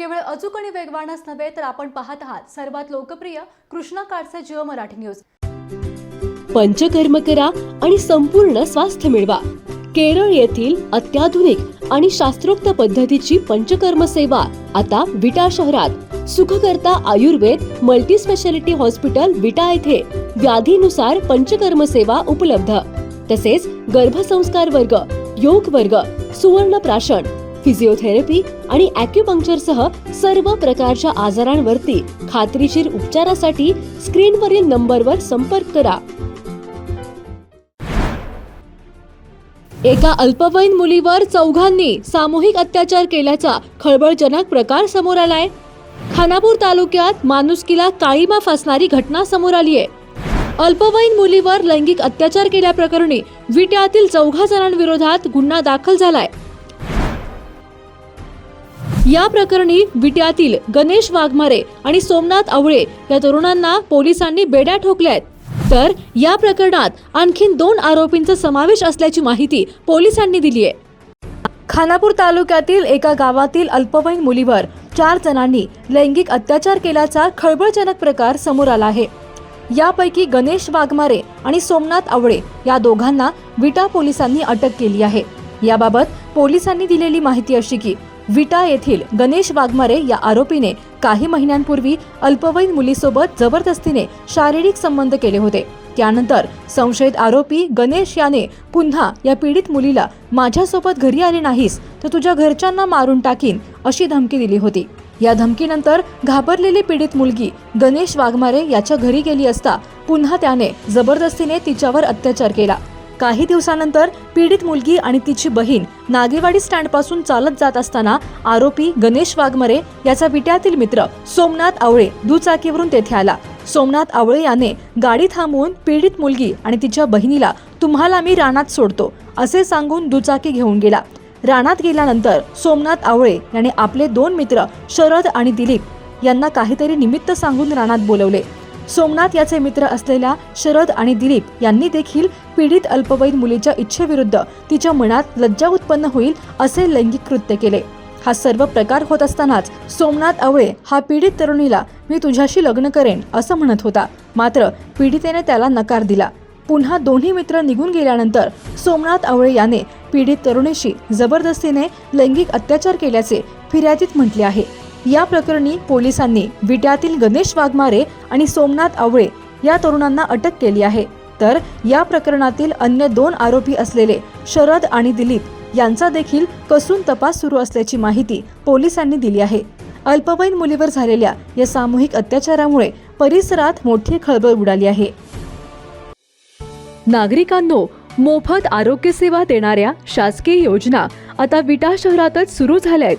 केवळ अचूक आणि वेगवानच नव्हे तर आपण पाहत आहात सर्वात लोकप्रिय कृष्णा काडचे जिओ मराठी न्यूज. पंचकर्म करा आणि संपूर्ण स्वास्थ्य मिळवा. केरळ येथील अत्याधुनिक आणि शास्त्रोक्त पद्धतीची पंचकर्म सेवा आता विटा शहरात. Sukhkarta Ayurved multi speciality hospital Vita येथे. व्याधीनुसार पंचकर्म सेवा उपलब्ध. तसेच गर्भसंस्कार वर्ग योग वर्ग सुवर्ण प्राशन फिजिओथेरपी आणि अॅक्युपंक्चर सह सर्व प्रकारच्या आजारांवरती खात्रीशीर उपचारासाठी स्क्रीनवरील नंबरवर संपर्क करा. एका अल्पवयीन मुलीवर चौघांनी सामूहिक अत्याचार केल्याचा खळबळजनक प्रकार समोर आलाय. खानापूर तालुक्यात माणुसकीला काळीमा फासणारी घटना समोर आली आहे. अल्पवयीन मुलीवर लैंगिक अत्याचार केल्याप्रकरणी विट्यातील चौघा जणांविरोधात गुन्हा दाखल झालाय. या प्रकरणी विट्यातील गणेश वाघमारे आणि सोमनाथ आवळे या तरुणांना पोलिसांनी बेड्या ठोकल्या आहेत. तर या प्रकरणात आणखीन दोन आरोपींचा समावेश असल्याची माहिती पोलिसांनी दिली आहे. खानापूर तालुक्यातील एका गावातील अल्पवयीन मुलीवर चार जणांनी लैंगिक अत्याचार केल्याचा खळबळजनक प्रकार समोर आला आहे. यापैकी गणेश वाघमारे आणि सोमनाथ आवळे या दोघांना विटा पोलिसांनी अटक केली आहे. याबाबत पोलिसांनी दिलेली माहिती अशी की विटा येथील गणेश वाघमारे या आरोपीने काही महिन्यांपूर्वी अल्पवयीन मुलीसोबत जबरदस्तीने शारीरिक संबंध केले होते. त्यानंतर संशयित आरोपी गणेश याने पुन्हा या पीडित मुलीला माझ्यासोबत घरी आले नाहीस तर तुझ्या घरच्यांना मारून टाकीन अशी धमकी दिली होती. या धमकीनंतर घाबरलेली पीडित मुलगी गणेश वाघमारे याच्या घरी गेली असता पुन्हा त्याने जबरदस्तीने तिच्यावर अत्याचार केला. काही दिवसानंतर पीडित मुलगी आणि तिची बहीण नागेवाडी स्टँडपासून चालत जात असताना आरोपी गणेश वाघमरे याचा विट्यातील मित्र सोमनाथ आवळे दुचाकीवरून तेथे आला. सोमनाथ आवळे याने गाडी थांबवून पीडित मुलगी आणि तिच्या बहिणीला तुम्हाला मी रानात सोडतो असे सांगून दुचाकी घेऊन गेला. रानात गेल्यानंतर सोमनाथ आवळे याने आपले दोन मित्र शरद आणि दिलीप यांना काहीतरी निमित्त सांगून रानात बोलवले. सोमनाथ याचे मित्र असलेल्या शरद आणि दिलीप यांनी देखील पीडित अल्पवयीन मुलीच्या इच्छेविरुद्ध तिच्या मनात लज्जा उत्पन्न होईल असे लैंगिक कृत्य केले. हा सर्व प्रकार होत असतानाच सोमनाथ आवळे हा पीडित तरुणीला मी तुझ्याशी लग्न करेन असं म्हणत होता. मात्र पीडितेने त्याला नकार दिला. पुन्हा दोन्ही मित्र निघून गेल्यानंतर सोमनाथ आवळे याने पीडित तरुणीशी जबरदस्तीने लैंगिक अत्याचार केल्याचे फिर्यादीत म्हटले आहे. या प्रकरणी पोलिसांनी विट्यातील गणेश वाघमारे आणि सोमनाथ आवळे या तरुणांना अटक केली आहे. तर या प्रकरणातील अन्य दोन आरोपी असलेले शरद आणि दिलीप यांचा देखील कसून तपास सुरू असल्याची माहिती पोलिसांनी दिली आहे. अल्पवयीन मुलीवर झालेल्या या सामूहिक अत्याचारामुळे परिसरात मोठी खळबळ उडाली आहे. नागरिकांनो मोफत आरोग्य सेवा देणाऱ्या शासकीय योजना आता विटा शहरातच सुरू झाल्या आहेत.